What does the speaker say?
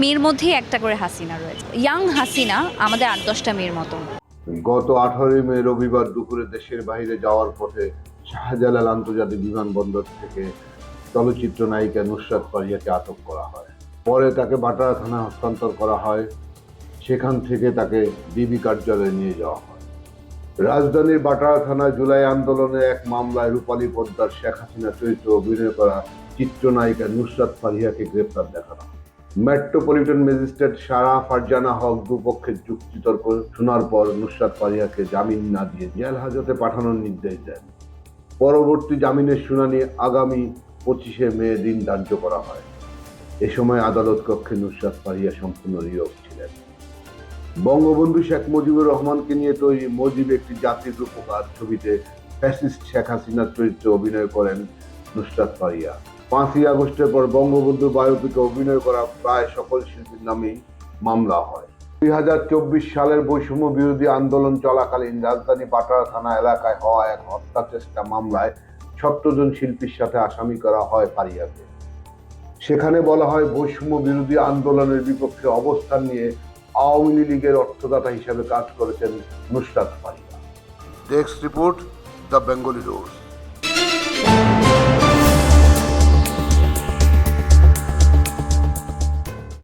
মেয়ের মধ্যে একটা করে হাসিনা রয়েছে। ইয়াং হাসিনা আমাদের আট দশটা মেয়ের মতো গত আঠারোই মে রবিবার দুপুরে দেশের বাইরে যাওয়ার পথে শাহজালাল আন্তর্জাতিক বিমানবন্দর থেকে চলচ্চিত্র নায়িকা নুসরাত পারিয়াকে আটক করা হয়। পরে তাকে বাটারা থানায় হস্তান্তর করা হয়। সেখান থেকে তাকে ডিবি কার্যালয়ে নিয়ে যাওয়া হয়। রাজধানীর বাটারা থানায় জুলাই আন্দোলনে এক মামলায় রূপালী পদ্মার শেখ হাসিনা চরিত্রে অভিনয় করা চিত্রনায়িকা নুসরাত ফারিয়াকে গ্রেপ্তার দেখানো হয়। মেট্রোপলিটন ম্যাজিস্ট্রেট সারা ফারজানা হক দুপক্ষের যুক্তিতর্ক শোনার পর নুসরাত ফারিয়াকে জামিন না দিয়ে জেল হাজতে পাঠানোর নির্দেশ দেন। পরবর্তী জামিনের শুনানি আগামী পঁচিশে মে দিন ধার্য করা হয়। এ সময় আদালত কক্ষে নুসরাত পারিয়া সম্পূর্ণ নীরব ছিলেন। বঙ্গবন্ধু শেখ মুজিবুর রহমানকে নিয়ে তৈরি মুজিব একটি জাতির রূপকার ছবিতে ফ্যাসিস্ট শেখ হাসিনার চরিত্রে অভিনয় করেন নুসরাত ফারিয়া পাঁচই আগস্টের পর বঙ্গবন্ধু বায়োপিকে অভিনয় করা প্রায় সকল শিল্পীর নামেই মামলা হয়। দুই হাজার চব্বিশ সালের বৈষম্য বিরোধী আন্দোলন চলাকালীন রাজধানী পাটারা থানা এলাকায় হওয়া এক হত্যা চেষ্টা মামলায় সত্তর জন শিল্পীর সাথে আসামি করা হয় ফারিয়াকে। সেখানে বলা হয়, বৈষম্য বিরোধী আন্দোলনের বিপক্ষে অবস্থান নিয়ে আওয়ামী লীগের অর্থদাতা হিসেবে কাজ করেছেন Nusrat Faria. Desk report the Bengali rose